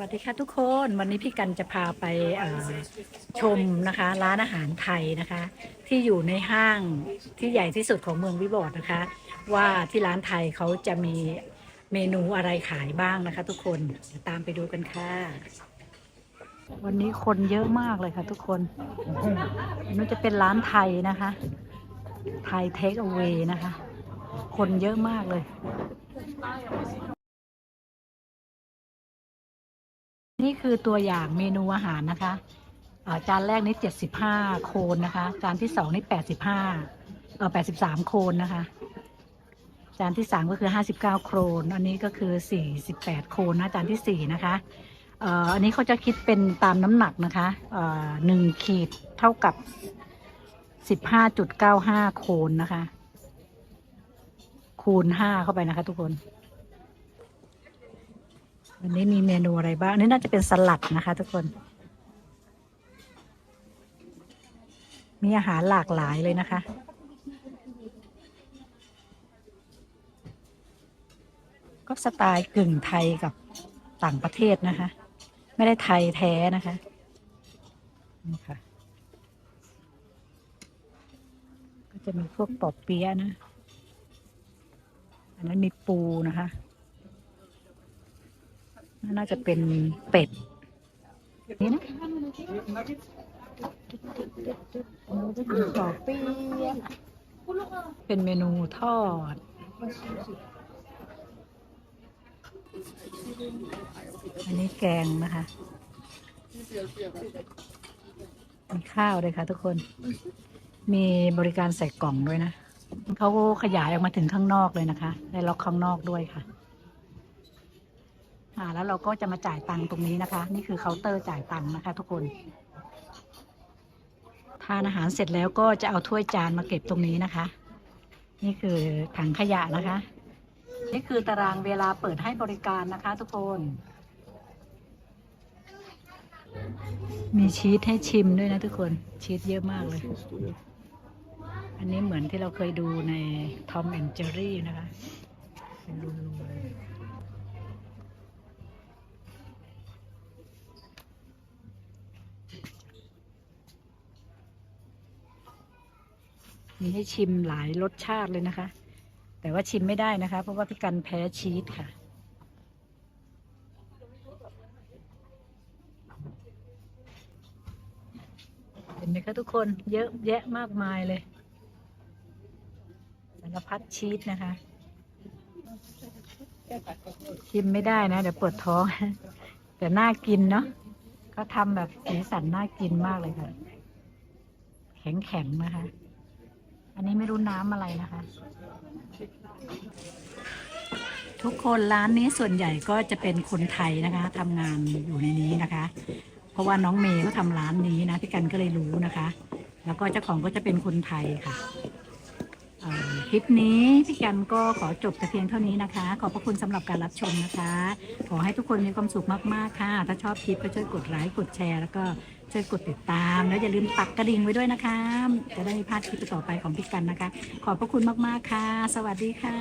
วัสดีค่ะทุกคนวันนี้พี่กันจะพาไปชมนะคะ ร้านอาหารไทยนะคะ ที่อยู่ในห้างที่ใหญ่ที่สุดของเมืองวิบอร์ดนะคะ ว่าที่ร้านไทยเขาจะมีเมนูอะไรขายบ้างนะคะ ทุกคนตามไปดูกันค่ะ วันนี้คนเยอะมากเลยค่ะ ทุกคนนี่จะเป็นร้านไทยนะคะไทยเทคเอา a y นะคะ คนเยอะมากเลย นี่คือตัวอย่างเมนูอาหารนะคะจานแรกนี่75โคนนะคะ จานที่สองนี่85เออ83โคนนะคะ จานที่สามก็คือ59โครนอันนี้ก็คือ48โคนนะจานที่สี่นะคะเอ่ออันนี้เขาจะคิดเป็นตามน้ำหนักนะคะเอ่อหนึ่งขีดเท่ากับ15.95โคนนะคะ คูณ5เข้าไปนะคะทุกคน วันนี้มีเมนูอะไรบ้างอันนี้น่าจะเป็นสลัดนะคะ ทุกคน มีอาหารหลากหลายเลยนะคะ ก็สไตล์กึ่งไทยกับต่างประเทศนะคะ ไม่ได้ไทยแท้นะคะนี่ค่ะก็จะมีพวกปอบเปี๊ยะนะ อันนั้นมีปูนะคะ น่าจะเป็นเป็ดนี่นะปอบเปี๊ยเป็นเมนูทอด อันนี้แกงนะคะ มีข้าวด้วยค่ะทุกคน มีบริการใส่กล่องด้วยนะเขาขยายออกมาถึงข้างนอกเลยนะคะ ได้ล็อกข้างนอกด้วยค่ะ อ่าแล้วเราก็จะมาจ่ายตังค์ตรงนี้นะคะ นี่คือเคาน์เตอร์จ่ายตังค์นะคะ ทุกคนทานอาหารเสร็จแล้วก็จะเอาถ้วยจานมาเก็บตรงนี้นะคะ นี่คือถังขยะนะคะ นี่คือตารางเวลาเปิดให้บริการนะคะ ทุกคน มีชีสให้ชิมด้วยนะทุกคนชีสเยอะมากเลย อันนี้เหมือนที่เราเคยดูใน Tom and Jerry นะคะเป็นรูๆเลย มีให้ชิมหลายรสชาติเลยนะคะ แต่ว่าชิมไม่ได้นะคะ เพราะว่าพี่กันแพ้ชีสค่ะ เห็นไหมคะทุกคนเยอะแยะมากมายเลยสารพัดชีสนะคะ ชิมไม่ได้นะ เดี๋ยวปวดท้อง แต่น่ากินเนาะเขาทำแบบสีสันน่ากินมากเลยค่ะ แข็งๆนะคะ อันนี้ไม่รู้น้ำอะไรนะคะ ทุกคนร้านนี้ส่วนใหญ่ก็จะเป็นคนไทยนะคะทำงานอยู่ในนี้นะคะ เพราะว่าน้องเมย์เขาทำร้านนี้นะพี่กันก็เลยรู้นะคะ แล้วก็เจ้าของก็จะเป็นคนไทยค่ะ คลิปนี้พี่กันก็ขอจบแต่เพียงเท่านี้นะคะ ขอบพระคุณสำหรับการรับชมนะคะ ขอให้ทุกคนมีความสุขมากๆค่ะ ถ้าชอบคลิปก็ช่วยกดไลค์กดแชร์ แล้วก็ช่วยกดติดตาม แล้วอย่าลืมปักกระดิ่งไว้ด้วยนะคะ จะได้ไม่พลาดคลิปต่อไปของพี่กันนะคะ ขอบพระคุณมากๆค่ะ สวัสดีค่ะ